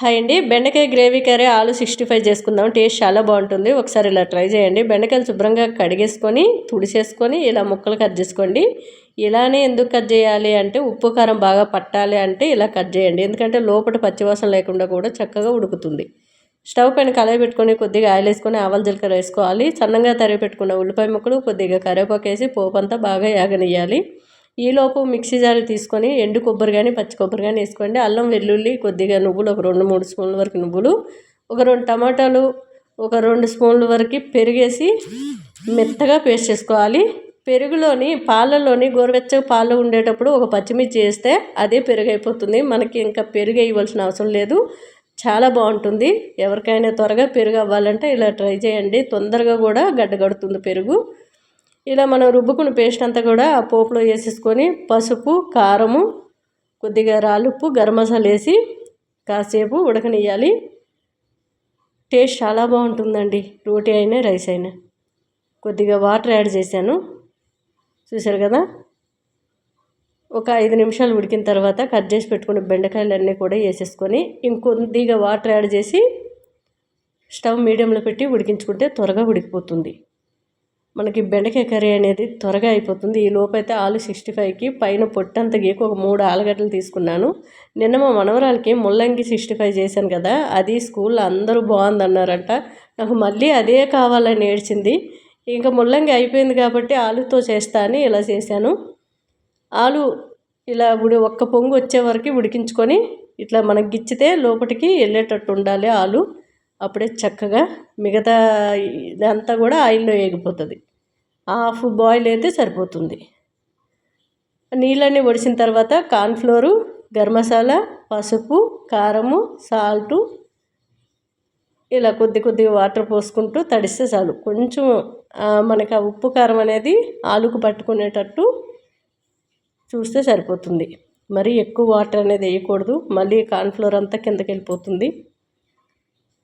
Hi అండి. బెండకాయ gravy curry ఆలు సిక్స్టీ ఫైవ్ చేసుకుందాం. టేస్ట్ చాలా బాగుంటుంది. ఒకసారి ఇలా ట్రై చేయండి. బెండకాయలు శుభ్రంగా కడిగేసుకొని తుడిసేసుకొని ఇలా ముక్కలు కట్ చేసుకోండి. ఇలానే ఎందుకు కట్ చేయాలి అంటే ఉప్పు కారం బాగా పట్టాలి అంటే ఇలా కట్ చేయండి. ఎందుకంటే లోపల పచ్చివాసన లేకుండా కూడా చక్కగా ఉడుకుతుంది. స్టవ్ పైన కలయి పెట్టుకొని కొద్దిగా ఆయిల్ వేసుకొని ఆవాల జీలకర్ర వేసుకోవాలి. సన్నంగా తరిగి పెట్టుకున్న ఉల్లిపాయ ముక్కలు కొద్దిగా కరివేపాకు వేసి పోపు అంతా బాగా యాగనియ్యాలి. ఈలోపు మిక్సీ జార్ తీసుకొని ఎండు కొబ్బరి కానీ పచ్చి కొబ్బరి కానీ వేసుకోండి. అల్లం వెల్లుల్లి కొద్దిగా నువ్వులు ఒక రెండు మూడు స్పూన్ల వరకు నువ్వులు ఒక రెండు టమాటాలు ఒక రెండు స్పూన్ల వరకు పెరిగేసి మెత్తగా పేస్ట్ చేసుకోవాలి. పెరుగులోని పాలలోని గోరువెచ్చగా పాలు ఉండేటప్పుడు ఒక పచ్చిమిర్చి వేస్తే అదే పెరుగు అయిపోతుంది మనకి ఇంకా పెరుగు వేయవలసిన అవసరం లేదు. చాలా బాగుంటుంది. ఎవరికైనా త్వరగా పెరుగు అవ్వాలంటే ఇలా ట్రై చేయండి. తొందరగా కూడా గడ్డగడుతుంది పెరుగు. ఇలా మనం రుబ్బుకున్న పేస్ట్ అంతా కూడా ఆ పోపులో వేసేసుకొని పసుపు కారము కొద్దిగా రాలుప్పు గరం మసాలా వేసి కాసేపు ఉడకనియాలి టేస్ట్ చాలా బాగుంటుందండి. రోటీ అయినా రైస్ అయినా. కొద్దిగా వాటర్ యాడ్ చేశాను. చూశారు కదా? ఒక ఐదు నిమిషాలు ఉడికిన తర్వాత కట్ చేసి పెట్టుకున్న బెండకాయలన్నీ కూడా వేసేసుకొని ఇంకొద్దిగా వాటర్ యాడ్ చేసి స్టవ్ మీడియంలో పెట్టి ఉడికించుకుంటే త్వరగా ఉడికిపోతుంది. మనకి బెండకాయ కర్రీ అనేది త్వరగా అయిపోతుంది. ఈ లోపైతే ఆలు సిక్స్టీ ఫైవ్కి పైన పొట్టంత గీకి ఒక మూడు ఆలుగడ్డలు తీసుకున్నాను. నిన్న మా మనవరాలకి ముల్లంగి సిక్స్టీ ఫైవ్ చేశాను కదా అది స్కూల్లో అందరూ బాగుందన్నారంట. నాకు మళ్ళీ అదే కావాలని ఏడ్చింది. ఇంకా ముల్లంగి అయిపోయింది కాబట్టి ఆలుతో చేస్తా అని ఇలా చేశాను. ఆలు ఇలా ఉడి ఒక్క పొంగు వచ్చే వరకు ఉడికించుకొని ఇట్లా మనకి గిచ్చితే లోపలికి వెళ్ళేటట్టు ఉండాలి ఆలు. అప్పుడే చక్కగా మిగతా ఇదంతా కూడా ఆయిల్లో వేగిపోతుంది హాఫ్ బాయిల్ అయితే సరిపోతుంది. నీళ్ళన్నీ ఒడిసిన తర్వాత కార్న్ఫ్లోరు గరం మసాలా పసుపు కారము సాల్టు ఇలా కొద్ది కొద్దిగా వాటర్ పోసుకుంటూ తడిస్తే చాలు. కొంచెం మనకి ఆ ఉప్పు కారం అనేది ఆలుకు పట్టుకునేటట్టు చూస్తే సరిపోతుంది. మరీ ఎక్కువ వాటర్ అనేది వేయకూడదు. మళ్ళీ కార్న్ఫ్లోర్ అంతా కిందకి వెళ్ళిపోతుంది.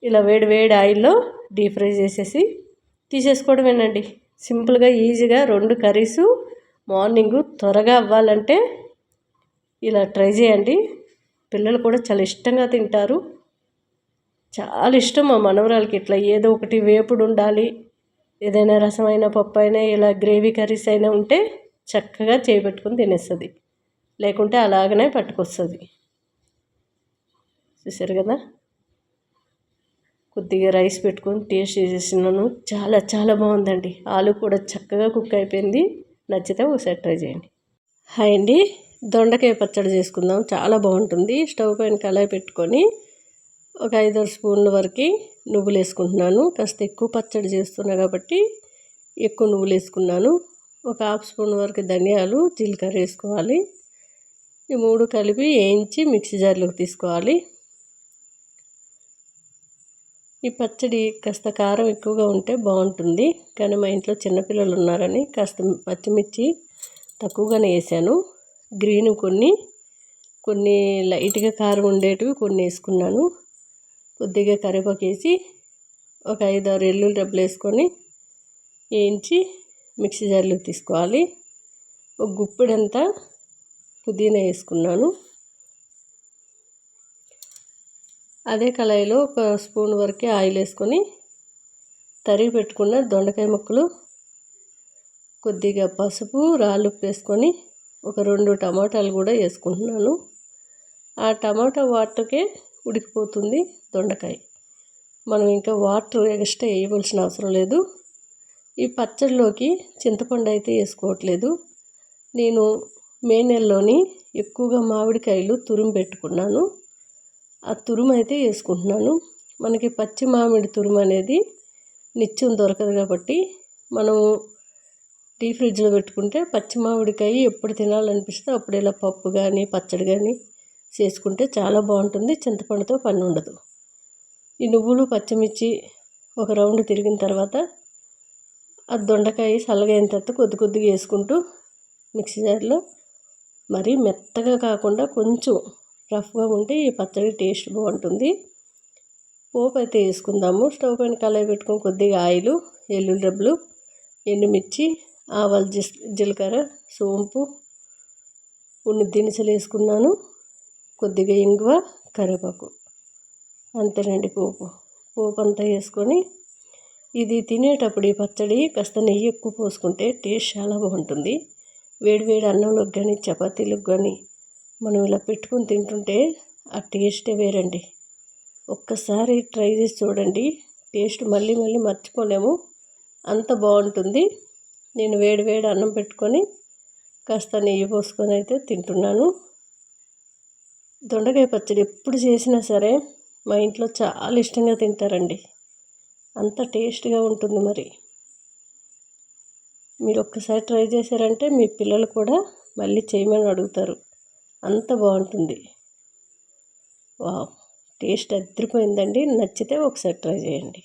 ఇలా వేడి వేడి ఆయిల్లో డీప్ ఫ్రై చేసేసి తీసేసుకోవడమేనండి సింపుల్గా ఈజీగా రెండు కర్రీసు మార్నింగ్ త్వరగా అవ్వాలంటే ఇలా ట్రై చేయండి. పిల్లలు కూడా చాలా ఇష్టంగా తింటారు. చాలా ఇష్టం మా మనవరాలకి. ఇట్లా ఏదో ఒకటి వేపుడు ఉండాలి. ఏదైనా రసమైన పప్పు అయినా ఇలా గ్రేవీ కర్రీస్ అయినా ఉంటే చక్కగా చేపెట్టుకుని తినేస్తుంది. లేకుంటే అలాగనే పట్టుకొస్తుంది. చూసారు కదా? కొద్దిగా రైస్ పెట్టుకొని టేస్ట్ చేసేసినాను చాలా చాలా బాగుందండి. ఆలు కూడా చక్కగా కుక్ అయిపోయింది. నచ్చితే ఒకసారి ట్రై చేయండి. హాయ్ అండి. దొండకాయ పచ్చడి చేసుకుందాం. చాలా బాగుంటుంది. స్టవ్ పైన కళాయి పెట్టుకొని ఒక ఐదారు స్పూన్ల వరకు నువ్వులు వేసుకుంటున్నాను. కాస్త ఎక్కువ పచ్చడి చేస్తున్నా కాబట్టి ఎక్కువ నువ్వులు వేసుకున్నాను. ఒక హాఫ్ స్పూన్ వరకు ధనియాలు జీలకర్ర వేసుకోవాలి. ఈ మూడు కలిపి వేయించి మిక్సీ జార్లోకి తీసుకోవాలి. ఈ పచ్చడి కాస్త కారం ఎక్కువగా ఉంటే బాగుంటుంది. కానీ మా ఇంట్లో చిన్నపిల్లలు ఉన్నారని కాస్త పచ్చిమిర్చి తక్కువగానే వేసాను. గ్రీన్ కొన్ని కొన్ని లైట్గా కారం ఉండేటివి కొన్ని వేసుకున్నాను. కొద్దిగా కరివేపాకు వేసి ఒక ఐదు ఆరు ఎల్లుల్లి డబ్బులు వేసుకొని వేయించి మిక్సీ జార్లో తీసుకోవాలి. ఒక గుప్పెడంతా పుదీనా వేసుకున్నాను. అదే కళాయిలో ఒక స్పూన్ వరకే ఆయిల్ వేసుకొని తరిగి పెట్టుకున్న దొండకాయ ముక్కలు కొద్దిగా పసుపు రాళ్ళు వేసుకొని ఒక రెండు టమాటాలు కూడా వేసుకుంటున్నాను. ఆ టమాటా వాటర్కే ఉడికిపోతుంది దొండకాయ. మనం ఇంకా వాటర్ ఎక్స్ట్రా వేయవలసిన అవసరం లేదు. ఈ పచ్చడిలోకి చింతపండు అయితే వేసుకోవట్లేదు. నేను మే నెలలోని ఎక్కువగా మామిడికాయలు తురిమి పెట్టుకున్నాను. ఆ తురుము అయితే వేసుకుంటున్నాను. మనకి పచ్చి మామిడి తురుము అనేది నిత్యం దొరకదు కాబట్టి మనం డీ ఫ్రిడ్జ్లో పెట్టుకుంటే పచ్చి మామిడికాయ ఎప్పుడు తినాలనిపిస్తే అప్పుడు ఇలా పప్పు కానీ పచ్చడి కానీ చేసుకుంటే చాలా బాగుంటుంది. చింతపండుతో పని ఉండదు. ఈ నువ్వులు పచ్చిమిర్చి ఒక రౌండ్ తిరిగిన తర్వాత ఆ దొండకాయ చల్లగైన తర్వాత కొద్ది కొద్దిగా వేసుకుంటూ మిక్సీ జార్లో మరీ మెత్తగా కాకుండా కొంచెం రఫ్గా ఉంటే ఈ పచ్చడి టేస్ట్ బాగుంటుంది. పోపు అయితే వేసుకుందాము. స్టవ్ పైన కళాయి పెట్టుకొని కొద్దిగా ఆయిల్ ఎల్లుల్లి డబ్బులు ఎండుమిర్చి ఆవాలు జీలకర్ర సోంపు కొన్ని దినుసులు వేసుకున్నాను. కొద్దిగా ఇంగువ కరివేపాకు అంతేనండి పోపు. పోపు అంతా వేసుకొని ఇది తినేటప్పుడు ఈ పచ్చడి కాస్త నెయ్యి ఎక్కువ పోసుకుంటే టేస్ట్ చాలా బాగుంటుంది. వేడి వేడి అన్నంలోకి కానీ చపాతీలకు కానీ మనం ఇలా పెట్టుకొని తింటుంటే ఆ టేస్టే వేరండి. ఒక్కసారి ట్రై చేసి చూడండి. టేస్ట్ మళ్ళీ మళ్ళీ మర్చిపోలేము. అంత బాగుంటుంది. నేను వేడి వేడి అన్నం పెట్టుకొని కాస్త నెయ్యి పోసుకొని అయితే తింటున్నాను. దొండకాయ పచ్చడి ఎప్పుడు చేసినా సరే మా ఇంట్లో చాలా ఇష్టంగా తింటారండి. అంత టేస్ట్గా ఉంటుంది మరి. మీరు ఒక్కసారి ట్రై చేశారంటే మీ పిల్లలు కూడా మళ్ళీ చేయమని అడుగుతారు. అంత బాగుంటుంది. వా టేస్ట్ అదిరిపోయిందండి నచ్చితే ఒకసారి ట్రై చేయండి.